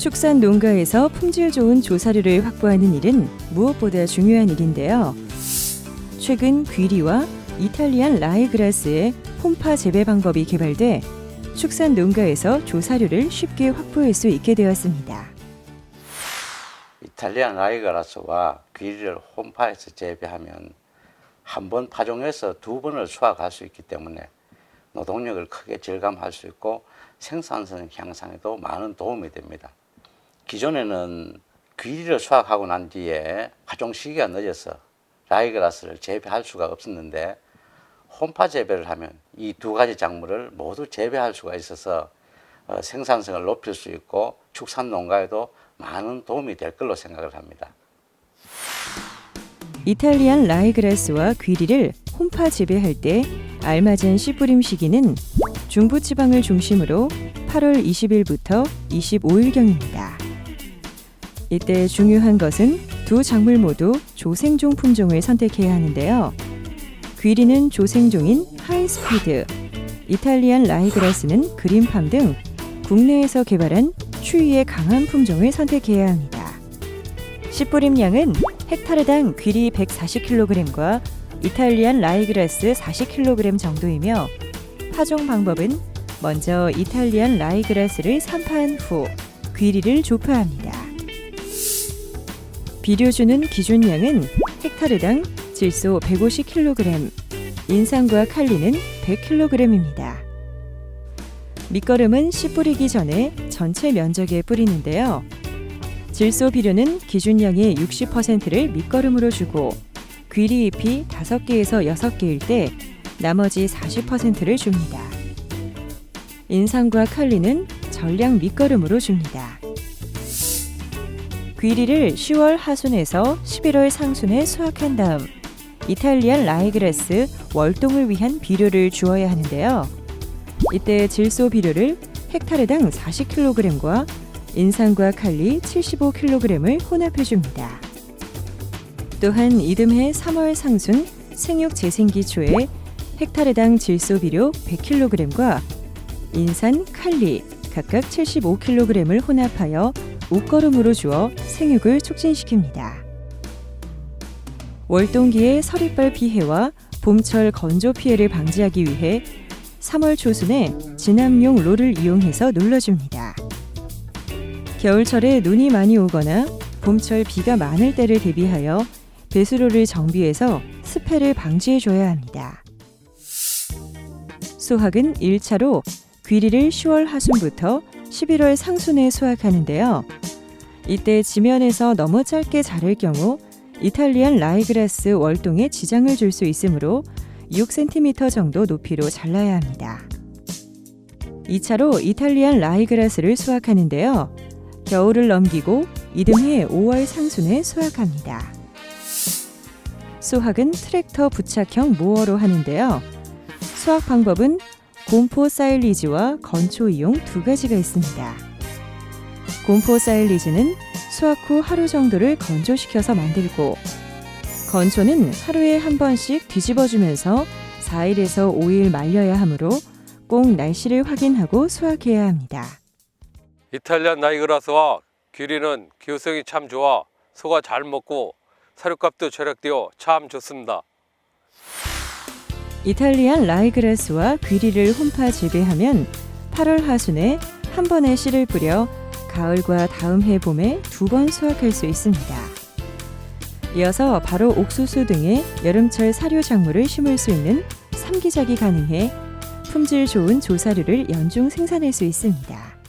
축산 농가에서 품질 좋은 조사료를 확보하는 일은 무엇보다 중요한 일인데요. 최근 귀리와 이탈리안 라이그라스의 홈파 재배 방법이 개발돼 축산 농가에서 조사료를 쉽게 확보할 수 있게 되었습니다. 이탈리안 라이그라스와 귀리를 홈파에서 재배하면 한 번 파종해서 두 번을 수확할 수 있기 때문에 노동력을 크게 절감할 수 있고 생산성 향상에도 많은 도움이 됩니다. 기존에는 귀리를 수확하고 난 뒤에 파종 시기가 늦어서 라이그라스를 재배할 수가 없었는데 홈파 재배를 하면 이 두 가지 작물을 모두 재배할 수가 있어서 어, 생산성을 높일 수 있고 축산 농가에도 많은 도움이 될 걸로 생각을 합니다. 이탈리안 라이그라스와 귀리를 홈파 재배할 때 알맞은 씨 뿌림 시기는 중부 지방을 중심으로 8월 20일부터 25일경입니다. 이때 중요한 것은 두 작물 모두 조생종 품종을 선택해야 하는데요. 귀리는 조생종인 하이스피드, 이탈리안 라이그라스는 그린팜 등 국내에서 개발한 추위에 강한 품종을 선택해야 합니다. 씨 뿌림량은 헥타르당 귀리 140kg과 이탈리안 라이그라스 40kg 정도이며 파종 방법은 먼저 이탈리안 라이그라스를 산파한 후 귀리를 조파합니다. 비료 주는 기준량은 헥타르당 질소 150kg, 인산과 칼리는 100kg입니다. 밑거름은 씨 뿌리기 전에 전체 면적에 뿌리는데요. 질소 비료는 기준량의 60%를 밑거름으로 주고 귀리 잎이 5개에서 6개일 때 나머지 40%를 줍니다. 인상과 칼리는 전량 밑거름으로 줍니다. 귀리를 10월 하순에서 11월 상순에 수확한 다음 이탈리안 라이그라스 월동을 위한 비료를 주어야 하는데요. 이때 질소 비료를 헥타르당 40kg과 인산과 칼리 75kg을 혼합해 줍니다. 또한 이듬해 3월 상순 생육 재생기 초에 헥타르당 질소 비료 100kg과 인산, 칼리 각각 75kg을 혼합하여 옷걸음으로 주어 생육을 촉진시킵니다. 월동기의 서리빨 피해와 봄철 건조 피해를 방지하기 위해 3월 초순에 진압용 롤을 이용해서 눌러줍니다. 겨울철에 눈이 많이 오거나 봄철 비가 많을 때를 대비하여 배수로를 정비해서 습해를 방지해줘야 합니다. 수확은 1차로 귀리를 10월 하순부터 11월 상순에 수확하는데요. 이때 지면에서 너무 짧게 자를 경우 이탈리안 라이그라스 월동에 지장을 줄 수 있으므로 6cm 정도 높이로 잘라야 합니다. 2차로 이탈리안 라이그라스를 수확하는데요. 겨울을 넘기고 이듬해 5월 상순에 수확합니다. 수확은 트랙터 부착형 모어로 하는데요. 수확 방법은 곰포 사일리지와 건초 이용 두 가지가 있습니다. 곰포 사일리지는 수확 후 하루 정도를 건조시켜서 만들고 건초는 하루에 한 번씩 뒤집어주면서 4일에서 5일 말려야 하므로 꼭 날씨를 확인하고 수확해야 합니다. 이탈리안 나이그라스와 귀리는 기후성이 참 좋아 소가 잘 먹고 사료값도 절약되어 참 좋습니다. 이탈리안 라이그라스와 귀리를 홈파 재배하면 8월 하순에 한 번의 씨를 뿌려 가을과 다음 해 봄에 두 번 수확할 수 있습니다. 이어서 바로 옥수수 등의 여름철 사료 작물을 심을 수 있는 삼기작이 가능해 품질 좋은 조사료를 연중 생산할 수 있습니다.